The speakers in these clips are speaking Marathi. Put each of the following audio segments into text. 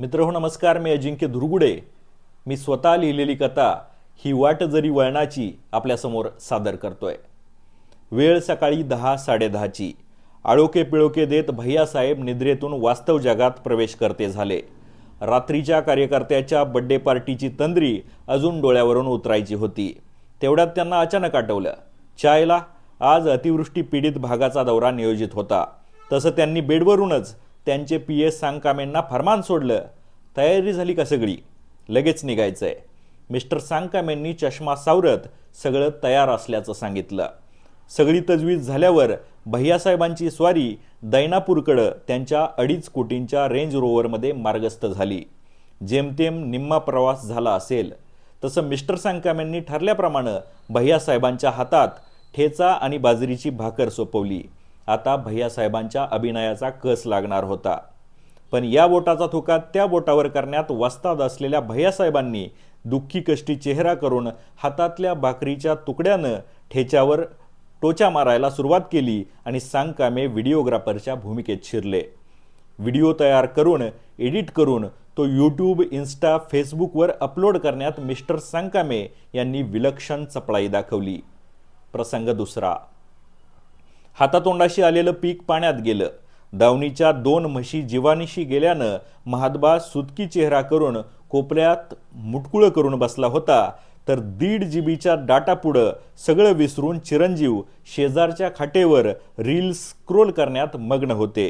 मित्र हो नमस्कार मी अजिंक्य धुरगुडे मी स्वतः लिहिलेली कथा ही वाट जरी वळणाची आपल्यासमोर सादर करतोय. वेळ सकाळी दहा साडेदहाची. आळोके पिळोके देत भैयासाहेब निद्रेतून वास्तव जगात प्रवेश करते झाले. रात्रीच्या कार्यकर्त्याच्या बड्डे पार्टीची तंद्री अजून डोळ्यावरून उतरायची होती. तेवढ्यात त्यांना अचानक आठवलं. चायला आज अतिवृष्टी पीडित भागाचा दौरा नियोजित होता. तसं त्यांनी बेडवरूनच त्यांचे पी एस सांगकामेंना फरमान सोडलं. तयारी झाली का सगळी? लगेच निघायचं आहे मिस्टर सांगकामेंनी चष्मा सावरत सगळं तयार असल्याचं सांगितलं. सगळी तजवीज झाल्यावर भैयासाहेबांची स्वारी दैनापूरकडं त्यांच्या अडीच कोटींच्या रेंज रोवरमध्ये मार्गस्थ झाली. जेमतेम निम्मा प्रवास झाला असेल. तसं मिस्टर सांगकामेंनी ठरल्याप्रमाणे भैयासाहेबांच्या हातात ठेचा आणि बाजरीची भाकर सोपवली. आता भैयासाहेबांच्या अभिनयाचा कस लागणार होता. पण या बोटाचा थुका त्या बोटावर करण्यात वस्ताद असलेल्या भैयासाहेबांनी दुःखी कष्टी चेहरा करून हातातल्या भाकरीच्या तुकड्यानं ठेच्यावर टोचा मारायला सुरुवात केली आणि सांगकामे व्हिडिओग्राफरच्या भूमिकेत शिरले. व्हिडिओ तयार करून एडिट करून तो यूट्यूब इन्स्टा फेसबुकवर अपलोड करण्यात मिस्टर सांकामे यांनी विलक्षण चपळाई दाखवली. प्रसंग दुसरा. हातातोंडाशी आलेलं पीक पाण्यात गेलं. दावणीच्या दोन म्हशी जीवानीशी गेल्यानं महादबा सुतकी चेहरा करून कोपऱ्यात मुटकुळं करून बसला होता. तर दीड जी बीच्या डाटापुढं सगळं विसरून चिरंजीव शेजारच्या खाटेवर रील स्क्रोल करण्यात मग्न होते.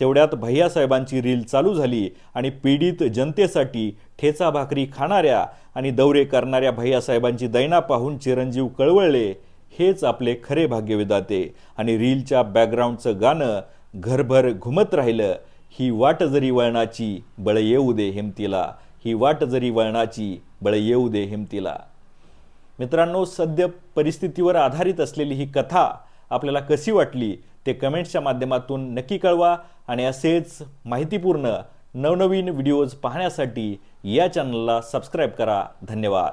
तेवढ्यात भैयासाहेबांची रील चालू झाली आणि पीडित जनतेसाठी ठेचा भाकरी खाणाऱ्या आणि दौरे करणाऱ्या भैयासाहेबांची दैना पाहून चिरंजीव कळवळले हेच आपले खरे भाग्य विदाते आणि रीलच्या बॅकग्राऊंडचं गाणं घरभर घुमत राहिलं ही वाट जरी वळणाची बळ येऊ दे हिमतीला. ही वाट जरी वळणाची बळ येऊ दे हिमतीला. मित्रांनो सद्य परिस्थितीवर आधारित असलेली ही कथा आपल्याला कशी वाटली ते कमेंट्सच्या माध्यमातून नक्की कळवा. आणि असेच माहितीपूर्ण नवनवीन व्हिडिओज पाहण्यासाठी या चॅनलला सबस्क्राईब करा. धन्यवाद.